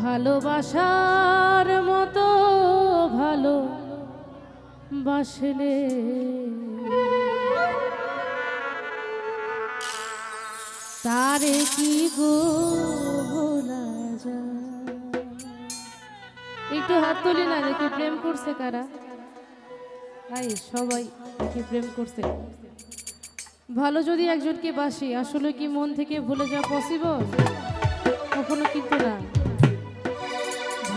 ভালোবাসার মতো ভালো বাসলে। তারে কি গো একটু হাত তুলি না, দেখি প্রেম করছে কারা? হাই সবাই দেখি প্রেম করছে। ভালো যদি একজনকে বাসি, আসলে কি মন থেকে ভুলে যাওয়া পসিবল কখনো কিন্তু না।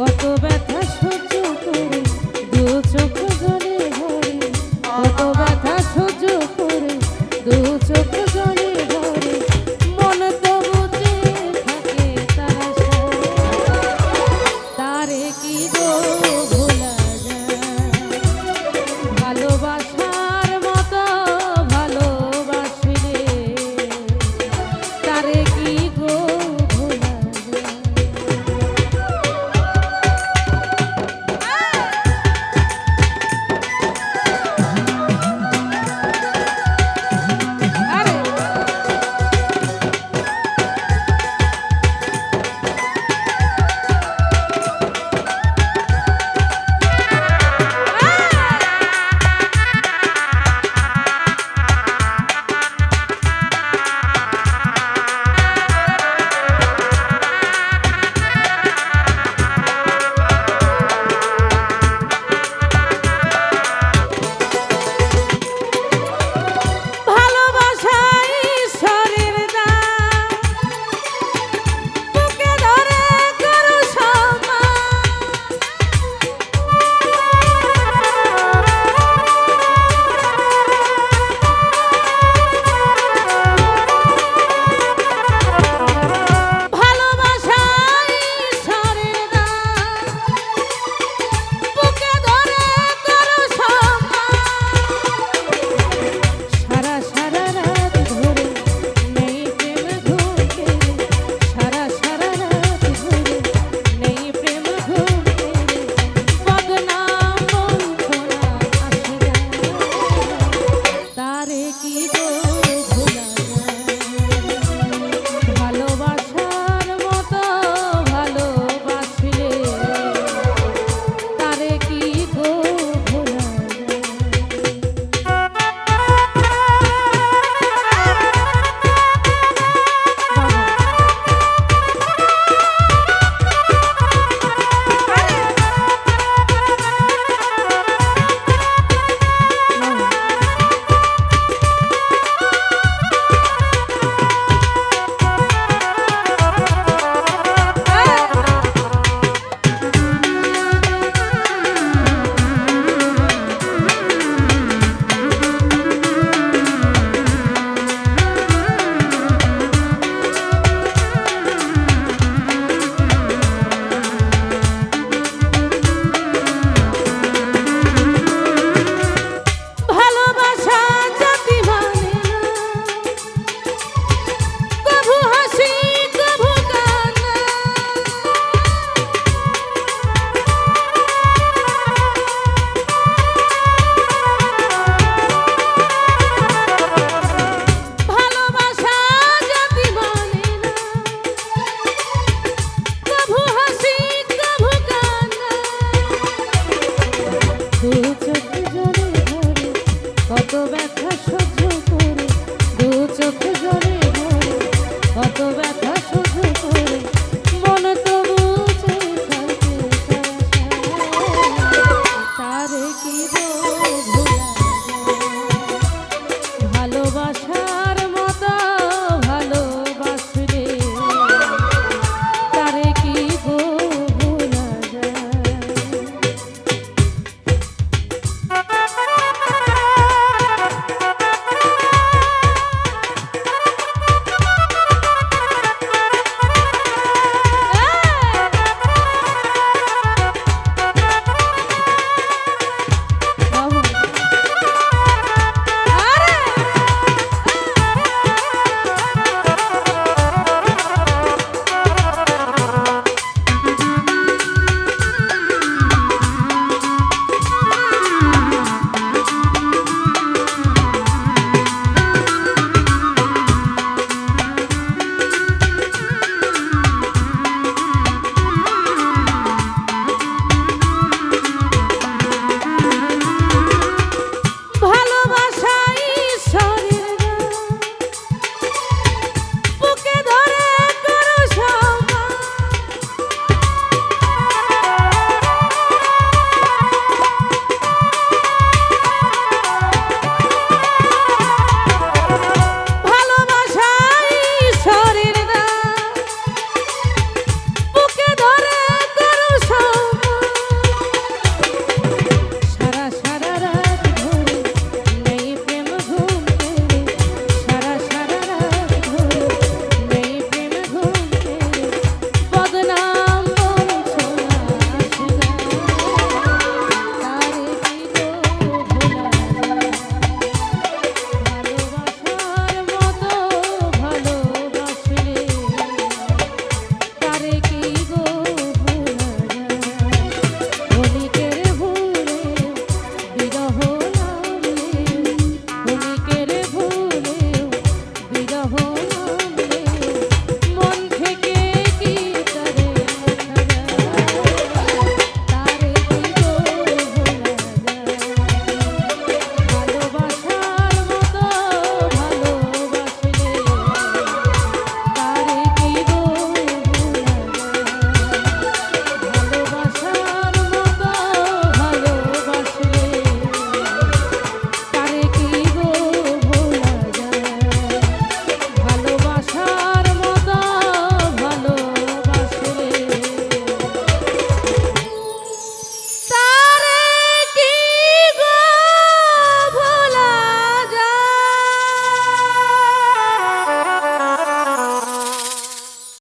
কত